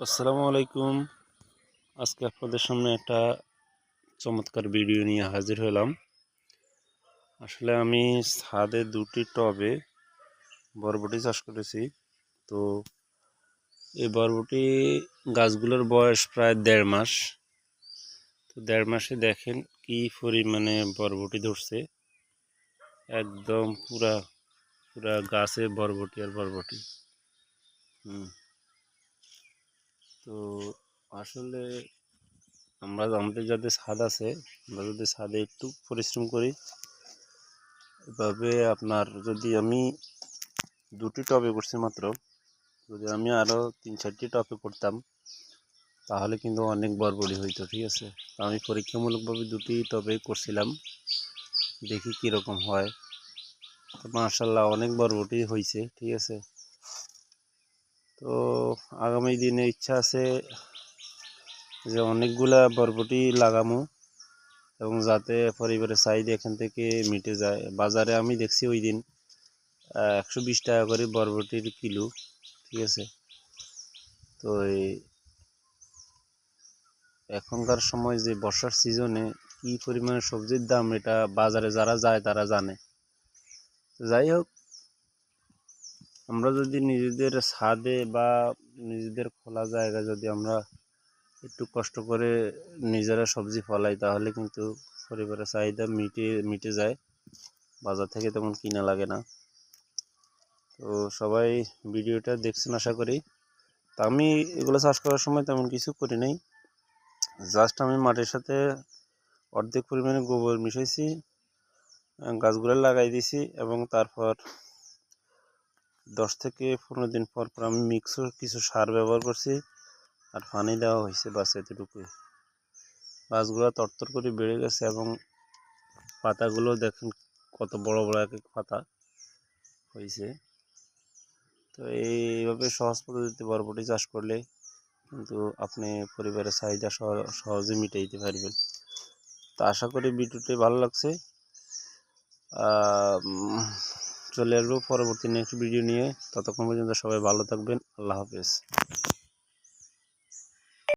আসসালামু আলাইকুম। আজকে আপনাদের সামনে একটা চমৎকার ভিডিও নিয়ে হাজির হলাম। আসলে আমি ছাদে দুটি টবে বরবটি চাষ করেছি। তো এই বরবটি গাছগুলোর বয়স প্রায় দেড় মাস। তো দেড় মাসে দেখেন কি পরিমাণে বরবটি ধরছে। একদম পুরা পুরা গাছে বরবটি আর বরবটি। হুম। তো আসলে আমরা আমাদের যাদের স্বাদ আছে, আমরা যদি ছাদে একটু পরিশ্রম করি, এভাবে আপনার যদি আমি দুটি টপে করছি মাত্র, যদি আমি আরও তিন চারটি টপে করতাম, তাহলে কিন্তু অনেক বড়বড়ি হইতো, ঠিক আছে? আমি পরীক্ষামূলকভাবে দুটি টবে করছিলাম, দেখি কীরকম হয়। মার্শাল্লাহ অনেক বরবটি হয়েছে ঠিক আছে? তো আগামী দিনে ইচ্ছা আছে যে অনেকগুলা বরবটি লাগামো এবং যাতে পরিবারের চাহিদা এখান থেকে মিটে যায়। বাজারে আমি দেখছি ওই দিন একশো বিশ টাকা করে বরবটির কিলো, ঠিক আছে? তো এই এখনকার সময় যে বর্ষার সিজনে কি পরিমাণে সবজির দাম, এটা বাজারে যারা যায় তারা জানে। যাই হোক আমরা যদি নিজেদের ছাদে বা নিজেদের খোলা জায়গায় যদি আমরা একটু কষ্ট করে নিজেরা সবজি ফলাই, তাহলে কিন্তু পরিবারের চাহিদা মিটে মিটে যায়। বাজার থেকে তেমন কিনা লাগে না। তো সবাই ভিডিওটা দেখছেন আশা করি। তা আমি এগুলো চাষ করার সময় তেমন কিছু করি নাই। জাস্ট আমি মাটির সাথে অর্ধেক পরিমাণে গোবর মিশাইছি, গাছগুলো লাগাই দিয়েছি এবং তারপর দশ থেকে পনেরো দিন পর পর আমি মিক্স কিছু সার ব্যবহার করছি আর পানি দেওয়া হয়েছে বাস এতটুকুই। গাছগুলো তরতর করে বেড়ে গেছে এবং পাতাগুলো দেখেন কত বড় বড় এক এক পাতা হয়েছে। তো এইভাবে সহজ পদ্ধতিতে বরবটি চাষ করলে কিন্তু আপনি পরিবারের চাহিদা সহজে মিটাইতে দিতে পারবেন। তো আশা করি ভিডিওটি ভালো লাগছে। চলে আসব পরবর্তী নেক্সট ভিডিও নিয়ে। ততক্ষণ পর্যন্ত সবাই ভালো থাকবেন। আল্লাহ হাফেজ।